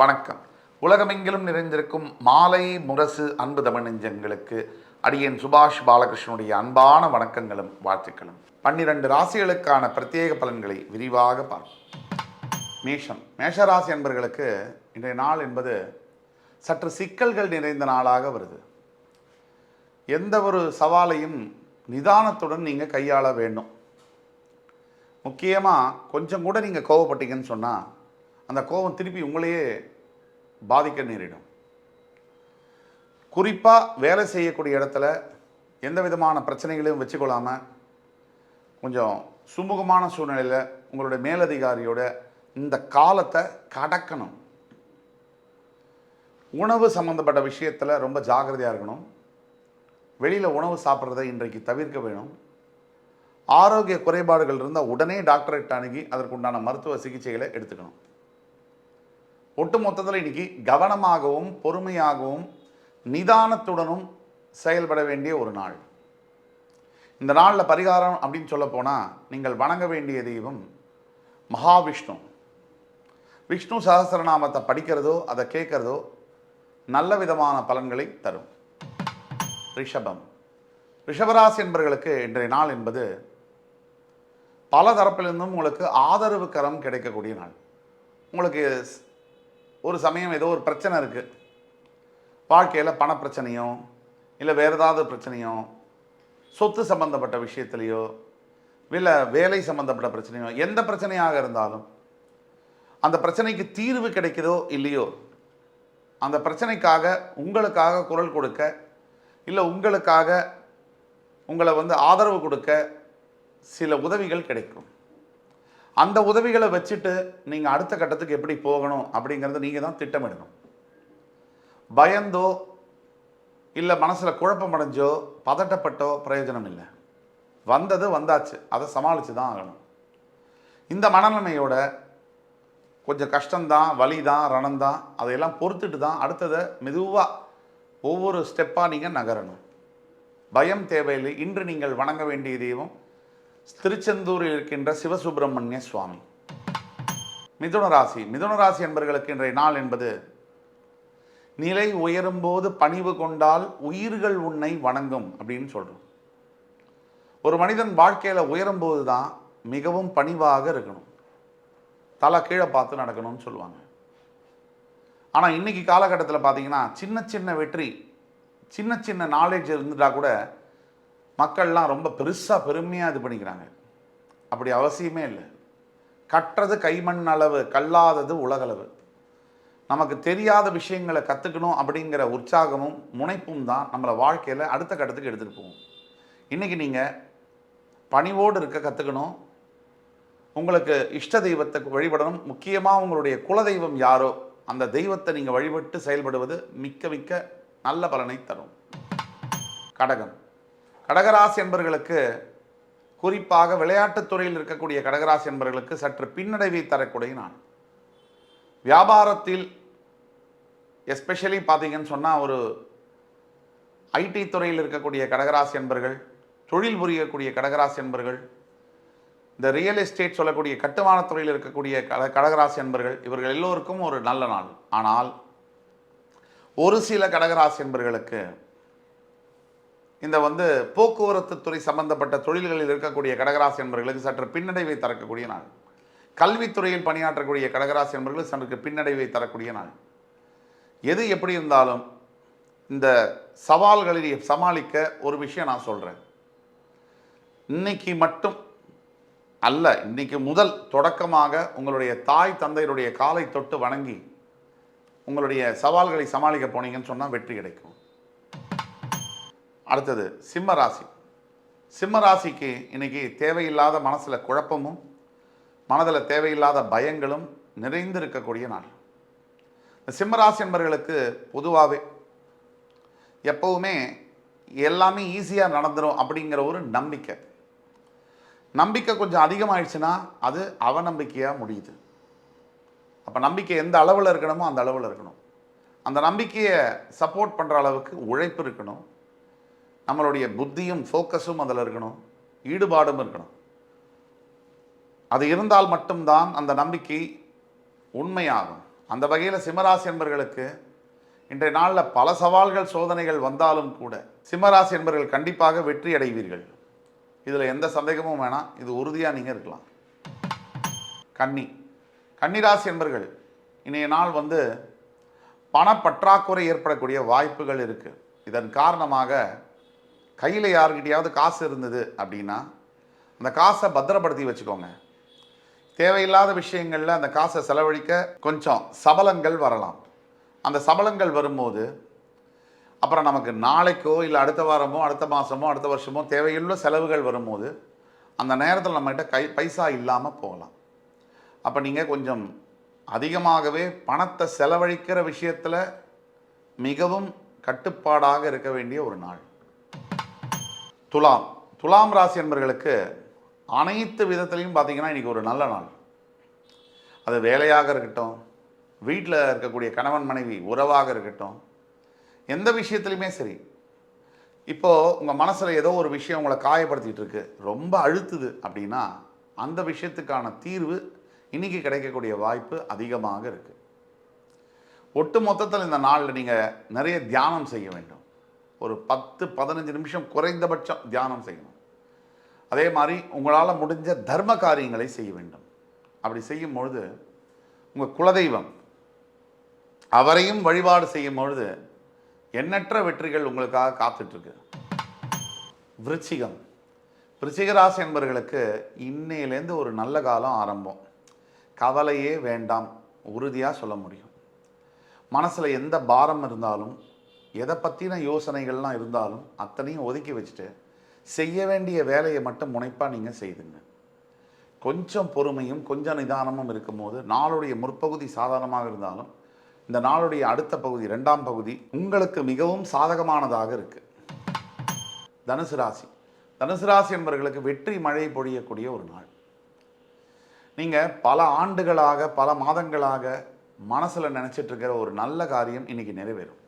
வணக்கம். உலகமெங்கிலும் நிறைந்திருக்கும் மாலை முரசு அன்பு தமிழ் நெஞ்சங்களுக்கு அடியேன் சுபாஷ் பாலகிருஷ்ணனுடைய அன்பான வணக்கங்களும் வாழ்த்துக்களும். பன்னிரண்டு ராசிகளுக்கான பிரத்யேக பலன்களை விரிவாக பார்ப்போம். மேஷம். மேஷராசி என்பர்களுக்கு இன்றைய நாள் என்பது சற்று சிக்கல்கள் நிறைந்த நாளாக வருது. எந்த ஒரு சவாலையும் நிதானத்துடன் நீங்கள் கையாள வேண்டும். முக்கியமாக கொஞ்சம் கூட நீங்கள் கோவப்பட்டீங்கன்னு சொன்னால் அந்த கோபம் திருப்பி உங்களையே பாதிக்க நேரிடும். குறிப்பாக வேலை செய்யக்கூடிய இடத்துல எந்த விதமான பிரச்சனைகளையும் வச்சுக்கொள்ளாமல் கொஞ்சம் சுமூகமான சூழ்நிலையில் உங்களுடைய மேலதிகாரியோட இந்த காலத்தை கடக்கணும். உணவு சம்மந்தப்பட்ட விஷயத்தில் ரொம்ப ஜாக்கிரதையாக இருக்கணும். வெளியில் உணவு சாப்பிட்றத இன்றைக்கு தவிர்க்க வேணும். ஆரோக்கிய குறைபாடுகள் இருந்தால் உடனே டாக்டர்கிட்ட அணுகி அதற்குண்டான மருத்துவ சிகிச்சைகளை எடுத்துக்கணும். ஒட்டு மொத்தத்தில் இன்னைக்கு கவனமாகவும் பொறுமையாகவும் நிதானத்துடனும் செயல்பட வேண்டிய ஒரு நாள். இந்த நாளில் பரிகாரம் அப்படின்னு சொல்ல போனால் நீங்கள் வணங்க வேண்டிய தெய்வம் மகாவிஷ்ணு. விஷ்ணு சகஸ்ரநாமத்தை படிக்கிறதோ அதை கேட்குறதோ நல்ல விதமான பலன்களை தரும். ரிஷபம். ரிஷபராசி என்பவர்களுக்கு இன்றைய நாள் என்பது பல தரப்பிலிருந்தும் உங்களுக்கு ஆதரவு கரம் கிடைக்கக்கூடிய நாள். உங்களுக்கு ஒரு சமயம் ஏதோ ஒரு பிரச்சனை இருக்குது வாழ்க்கையில் பண பிரச்சனையோ இல்லை வேறு ஏதாவது பிரச்சனையோ சொத்து சம்மந்தப்பட்ட விஷயத்துலையோ இல்லை வேலை சம்மந்தப்பட்ட பிரச்சனையோ எந்த பிரச்சனையாக இருந்தாலும் அந்த பிரச்சனைக்கு தீர்வு கிடைக்குதோ இல்லையோ அந்த பிரச்சனைக்காக உங்களுக்காக குரல் கொடுக்க இல்லை உங்களுக்காக உங்களை வந்து ஆதரவு கொடுக்க சில உதவிகள் கிடைக்கும். அந்த உதவிகளை வச்சுட்டு நீங்கள் அடுத்த கட்டத்துக்கு எப்படி போகணும் அப்படிங்கிறத நீங்கள் தான் திட்டமிடணும். பயந்தோ இல்லை மனசில் குழப்பமடைஞ்சோ பதட்டப்பட்டோ பிரயோஜனம் இல்லை. வந்தது வந்தாச்சு. அதை சமாளித்து தான் ஆகணும். இந்த மனநிலைமையோட கொஞ்சம் கஷ்டம்தான் வலி தான் ரணம் தான் அதையெல்லாம் பொறுத்துட்டு தான் அடுத்ததை மெதுவாக ஒவ்வொரு ஸ்டெப்பாக நீங்கள் நகரணும். பயம் தேவையில்லை. இன்று நீங்கள் வணங்க வேண்டிய தெய்வம் திருச்செந்தூரில் இருக்கின்ற சிவசுப்பிரமணிய சுவாமி. மிதுன ராசி. மிதுன ராசி என்பவர்களுக்கு இன்றைய நாள் என்பது நிலை உயரும்போது பணிவு கொண்டால் உயிர்கள் உன்னை வணங்கும் அப்படின்னு சொல்கிறோம் ஒரு மனிதன் வாழ்க்கையில் உயரும்போது தான் மிகவும் பணிவாக இருக்கணும். தலை கீழே பார்த்து நடக்கணும்னு சொல்லுவாங்க. ஆனால் இன்னைக்கு காலகட்டத்தில் பார்த்தீங்கன்னா சின்ன சின்ன வெற்றி சின்ன சின்ன நாலேஜ் இருந்துட்டா கூட மக்கள்லாம் ரொம்ப பெருசாக பெருமையாக இது பண்ணிக்கிறாங்க. அப்படி அவசியமே இல்லை. கற்றது கைமண் அளவு கல்லாதது உலகளவு. நமக்கு தெரியாத விஷயங்களை கற்றுக்கணும் அப்படிங்கிற உற்சாகமும் முனைப்பும் தான் நம்மளை வாழ்க்கையில் அடுத்த கட்டத்துக்கு எடுத்துகிட்டு போகும். இன்றைக்கி நீங்கள் பணிவோடு இருக்க கற்றுக்கணும் உங்களுக்கு இஷ்ட தெய்வத்தை வழிபடணும். முக்கியமாக உங்களுடைய குலதெய்வம் யாரோ அந்த தெய்வத்தை நீங்கள் வழிபட்டு செயல்படுவது மிக்க மிக்க நல்ல பலனை தரும். கடகம். கடகராசி என்பர்களுக்கு குறிப்பாக விளையாட்டுத் துறையில் இருக்கக்கூடிய கடகராசி என்பர்களுக்கு சற்று பின்னடைவை தரக்கூடிய நான் வியாபாரத்தில் எஸ்பெஷலி பார்த்தீங்கன்னு சொன்னால் ஒரு ஐடி துறையில் இருக்கக்கூடிய கடகராசி என்பர்கள் தொழில் புரியக்கூடிய கடகராசி என்பர்கள் இந்த ரியல் எஸ்டேட் சொல்லக்கூடிய கட்டுமான துறையில் இருக்கக்கூடிய கட கடகராசி என்பர்கள் இவர்கள் எல்லோருக்கும் ஒரு நல்ல நாள். ஆனால் ஒரு சில கடகராசி என்பர்களுக்கு இந்த வந்து போக்குவரத்து துறை சம்பந்தப்பட்ட தொழில்களில் இருக்கக்கூடிய கடகராசி என்பர்களுக்கு சற்று பின்னடைவை தரக்கூடிய நாள். கல்வித்துறையில் பணியாற்றக்கூடிய கடகராசி என்பர்களுக்கு சற்று பின்னடைவை தரக்கூடிய நாள். எது எப்படி இருந்தாலும் இந்த சவால்களை சமாளிக்க ஒரு விஷயம் நான் சொல்கிறேன் இன்னைக்கு மட்டும் அல்ல இன்னைக்கு முதல் தொடக்கமாக உங்களுடைய தாய் தந்தையருடைய காலை தொட்டு வணங்கி உங்களுடைய சவால்களை சமாளிக்க போனீங்கன்னு சொன்னால் வெற்றி கிடைக்கும். அடுத்தது சிம்ம ராசி. சிம்ம ராசிக்கு இன்னைக்கு தேவையில்லாத மனசில் குழப்பமும் மனதில் தேவையில்லாத பயங்களும் நிறைந்து இருக்கக்கூடிய நாள். இந்த சிம்ம ராசி என்பவர்களுக்கு பொதுவாகவே எப்போவுமே எல்லாமே ஈஸியாக நடந்துடும் அப்படிங்கிற ஒரு நம்பிக்கை. நம்பிக்கை கொஞ்சம் அதிகமாகிடுச்சுன்னா அது அவநம்பிக்கையாக முடியுது. அப்போ நம்பிக்கை எந்த அளவில் இருக்கணுமோ அந்த அளவில் இருக்கணும். அந்த நம்பிக்கையை சப்போர்ட் பண்ணுற அளவுக்கு உழைப்பு இருக்கணும். நம்மளுடைய புத்தியும் ஃபோக்கஸும் அதில் இருக்கணும். ஈடுபாடும் இருக்கணும். அது இருந்தால் மட்டும்தான் அந்த நம்பிக்கை உண்மையாகும். அந்த வகையில் சிம்மராசி என்பர்களுக்கு இன்றைய நாளில் பல சவால்கள் சோதனைகள் வந்தாலும் கூட சிம்மராசி என்பர்கள் கண்டிப்பாக வெற்றி அடைவீர்கள். இதில் எந்த சந்தேகமும் வேணாம். இது உறுதியாக நீங்கள் இருக்கலாம். கன்னி. கன்னிராசி என்பர்கள் இன்றைய நாள் வந்து பணப்பற்றாக்குறை ஏற்படக்கூடிய வாய்ப்புகள் இருக்குது இதன் காரணமாக கையில் யாருக்கிட்டையாவது காசு இருந்தது அப்படின்னா அந்த காசை பத்திரப்படுத்தி வச்சுக்கோங்க. தேவையில்லாத விஷயங்களில் அந்த காசை செலவழிக்க கொஞ்சம் சபலங்கள் வரலாம். அந்த சபலங்கள் வரும்போது அப்புறம் நமக்கு நாளைக்கோ இல்லை அடுத்த வாரமோ அடுத்த மாதமோ அடுத்த வருஷமோ தேவையுள்ள செலவுகள் வரும்போது அந்த நேரத்தில் நம்மகிட்ட கை பைசா இல்லாமல் போகலாம். அப்போ நீங்கள் கொஞ்சம் அதிகமாகவே பணத்தை செலவழிக்கிற விஷயத்தில் மிகவும் கட்டுப்பாடாக இருக்க வேண்டிய ஒரு நாள். துலாம். துலாம் ராசி என்பர்களுக்கு அனைத்து விதத்துலையும் பார்த்தீங்கன்னா இன்றைக்கி ஒரு நல்ல நாள். அது வேலையாக இருக்கட்டும் வீட்டில் இருக்கக்கூடிய கணவன் மனைவி உறவாக இருக்கட்டும் எந்த விஷயத்துலையுமே சரி. இப்போது உங்கள் மனசில் ஏதோ ஒரு விஷயம் உங்களை காயப்படுத்திகிட்டு இருக்கு ரொம்ப அழுத்துது அப்படின்னா அந்த விஷயத்துக்கான தீர்வு இன்னைக்கு கிடைக்கக்கூடிய வாய்ப்பு அதிகமாக இருக்குது ஒட்டு மொத்தத்தில் இந்த நாளில் நீங்கள் நிறைய தியானம் செய்ய வேண்டும். ஒரு பத்து பதினஞ்சு நிமிஷம் குறைந்தபட்சம் தியானம் செய்யணும். அதே மாதிரி உங்களால் முடிஞ்ச தர்ம காரியங்களை செய்ய வேண்டும். அப்படி செய்யும் பொழுது உங்கள் குலதெய்வம் அவரையும் வழிபாடு செய்யும் பொழுது எண்ணற்ற வெற்றிகள் உங்களுக்காக காத்துட்ருக்கு. விருச்சிகம். விருச்சிகராசி என்பவர்களுக்கு இன்னையிலேருந்து ஒரு நல்ல காலம் ஆரம்பம். கவலையே வேண்டாம் உறுதியாக சொல்ல முடியும். மனசில் எந்த பாரம் இருந்தாலும் எதை பற்றின யோசனைகள்லாம் இருந்தாலும் அத்தனையும் ஒதுக்கி வச்சுட்டு செய்ய வேண்டிய வேலையை மட்டும் முனைப்பாக நீங்கள் செய்துங்க. கொஞ்சம் பொறுமையும் கொஞ்சம் நிதானமும் இருக்கும்போது நாளுடைய முற்பகுதி சாதாரணமாக இருந்தாலும் இந்த நாளுடைய அடுத்த பகுதி ரெண்டாம் பகுதி உங்களுக்கு மிகவும் சாதகமானதாக இருக்குது தனுசு ராசி. தனுசு ராசி என்பவர்களுக்கு வெற்றி மழை பொழியக்கூடிய ஒரு நாள். நீங்கள் பல ஆண்டுகளாக பல மாதங்களாக மனசில் நினச்சிட்டு இருக்கிற ஒரு நல்ல காரியம் இன்றைக்கி நிறைவேறும்.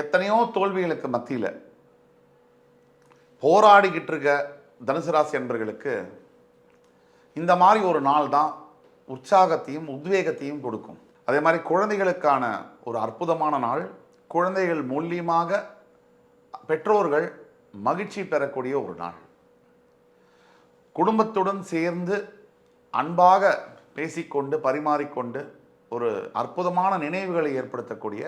எத்தனையோ தோல்விகளுக்கு மத்தியில் போராடிக்கிட்டு இருக்க தனுசு ராசி என்பர்களுக்கு இந்த மாதிரி ஒரு நாள் தான் உற்சாகத்தையும் உத்வேகத்தையும் கொடுக்கும். அதே மாதிரி குழந்தைகளுக்கான ஒரு அற்புதமான நாள். குழந்தைகள் மூலியமாக பெற்றோர்கள் மகிழ்ச்சி பெறக்கூடிய ஒரு நாள். குடும்பத்துடன் சேர்ந்து அன்பாக பேசிக்கொண்டு பரிமாறிக்கொண்டு ஒரு அற்புதமான நினைவுகளை ஏற்படுத்தக்கூடிய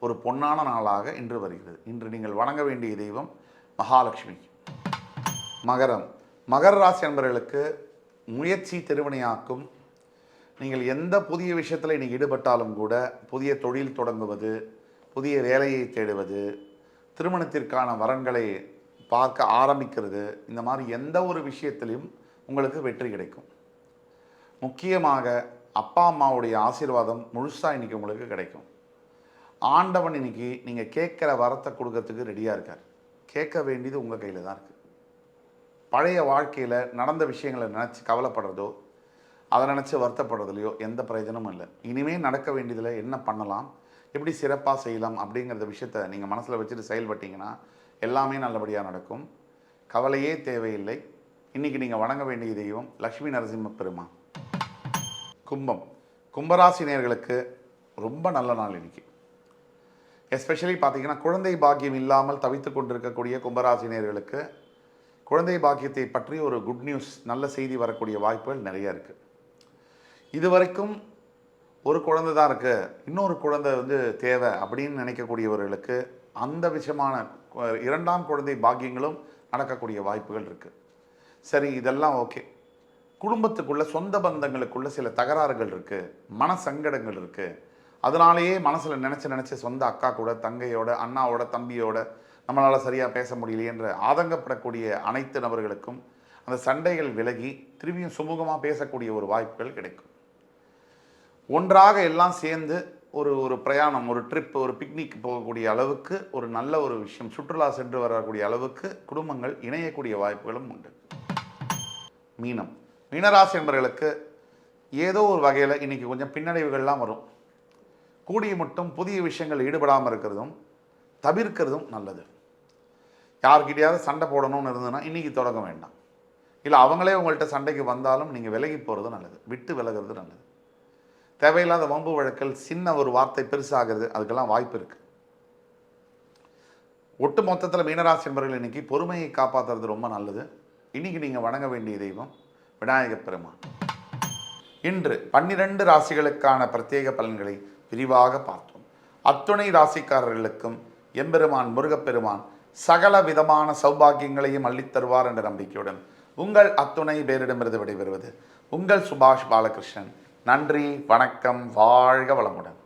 ஒரு பொன்னான நாளாக இன்று வருகிறது. இன்று நீங்கள் வணங்க வேண்டிய தெய்வம் மகாலட்சுமி. மகரம். மகர ராசி என்பவர்களுக்கு முயற்சி திருவினையாக்கும் நீங்கள் எந்த புதிய விஷயத்தில் இன்னைக்கு ஈடுபட்டாலும் கூட புதிய தொழில் தொடங்குவது புதிய வேலையை தேடுவது திருமணத்திற்கான வரன்களை பார்க்க ஆரம்பிக்கிறது இந்த மாதிரி எந்த ஒரு விஷயத்திலையும் உங்களுக்கு வெற்றி கிடைக்கும். முக்கியமாக அப்பா அம்மாவுடைய ஆசீர்வாதம் முழுசாக இன்றைக்கி உங்களுக்கு கிடைக்கும். ஆண்டவன் இன்னைக்கு நீங்கள் கேட்குற வரத்தை கொடுக்கறதுக்கு ரெடியாக இருக்கார். கேட்க வேண்டியது உங்கள் கையில் தான் இருக்குது பழைய வாழ்க்கையில் நடந்த விஷயங்களை நினச்சி கவலைப்படுறதோ அதை நினச்சி வருத்தப்படுறதுலையோ எந்த பிரயோஜனமும் இல்லை. இனிமேல் நடக்க வேண்டியதில் என்ன பண்ணலாம் எப்படி சிறப்பாக செய்யலாம் அப்படிங்கிறத விஷயத்த நீங்கள் மனசில் வச்சுட்டு செயல்பட்டீங்கன்னா எல்லாமே நல்லபடியாக நடக்கும். கவலையே தேவையில்லை. இன்றைக்கி நீங்கள் வணங்க வேண்டிய தெய்வம் லக்ஷ்மி நரசிம்ம பெருமா கும்பம். கும்பராசினியர்களுக்கு ரொம்ப நல்ல நாள் இன்றைக்கி எஸ்பெஷலி பார்த்தீங்கன்னா குழந்தை பாக்கியம் இல்லாமல் தவித்து கொண்டிருக்கக்கூடிய கும்பராசினியர்களுக்கு குழந்தை பாக்கியத்தை பற்றி ஒரு குட் நியூஸ் நல்ல செய்தி வரக்கூடிய வாய்ப்புகள் நிறைய இருக்குது இது வரைக்கும் ஒரு குழந்தை தான் இருக்குது இன்னொரு குழந்தை வந்து தேவை அப்படின்னு நினைக்கக்கூடியவர்களுக்கு அந்த விஷயமான இரண்டாம் குழந்தை பாக்கியங்களும் நடக்கக்கூடிய வாய்ப்புகள் இருக்குது சரி இதெல்லாம் ஓகே குடும்பத்துக்குள்ளே சொந்த பந்தங்களுக்குள்ள சில தகராறுகள் இருக்குது மன சங்கடங்கள் இருக்குது அதனாலேயே மனசில் நினச்சி நினச்சி சொந்த அக்கா கூட தங்கையோட அண்ணாவோட தம்பியோட நம்மளால் சரியாக பேச முடியலையேன்ற ஆதங்கப்படக்கூடிய அனைத்து நபர்களுக்கும் அந்த சண்டைகள் விலகி திரும்பியும் சுமூகமாக பேசக்கூடிய ஒரு வாய்ப்புகள் கிடைக்கும். ஒன்றாக எல்லாம் சேர்ந்து ஒரு ஒரு பிரயாணம் ஒரு ட்ரிப் ஒரு பிக்னிக் போகக்கூடிய அளவுக்கு ஒரு நல்ல ஒரு விஷயம் சுற்றுலா சென்று வரக்கூடிய அளவுக்கு குடும்பங்கள் இணையக்கூடிய வாய்ப்புகளும் உண்டு. மீனம். மீனராசி என்பவர்களுக்கு ஏதோ ஒரு வகையில் இன்னைக்கு கொஞ்சம் பின்னடைவுகள்லாம் வரும். கூடிய மட்டும் புதிய விஷயங்கள் ஈடுபடாமல் இருக்கிறதும் தவிர்க்கிறதும் நல்லது. யார்கிட்டையாவது சண்டை போடணும்னு இருந்ததுன்னா இன்னைக்கு தொடங்க வேண்டாம். இல்லை அவங்களே உங்கள்கிட்ட சண்டைக்கு வந்தாலும் நீங்கள் விலகி போகிறது நல்லது. விட்டு விலகிறது நல்லது. தேவையில்லாத வம்பு வழக்கில் சின்ன ஒரு வார்த்தை பெருசாகிறது அதுக்கெல்லாம் வாய்ப்பு இருக்குது ஒட்டு மொத்தத்தில் மீனராசி என்பவர்கள் இன்னைக்கு பொறுமையை காப்பாற்றுறது ரொம்ப நல்லது. இன்னைக்கு நீங்கள் வணங்க வேண்டிய தெய்வம் விநாயகப் பெருமான். இன்று பன்னிரண்டு ராசிகளுக்கான பிரத்யேக பலன்களை விரிவாக பார்த்தோம். அத்துணை ராசிக்காரர்களுக்கும் எம்பெருமான் முருகப்பெருமான் சகல விதமான சௌபாகியங்களையும் அள்ளித் தருவார் என்ற நம்பிக்கையுடன் உங்கள் அத்துணை பேரிடமிருந்து விடைபெறுவது உங்கள் சுபாஷ் பாலகிருஷ்ணன். நன்றி வணக்கம் வாழ்க வளமுடன்.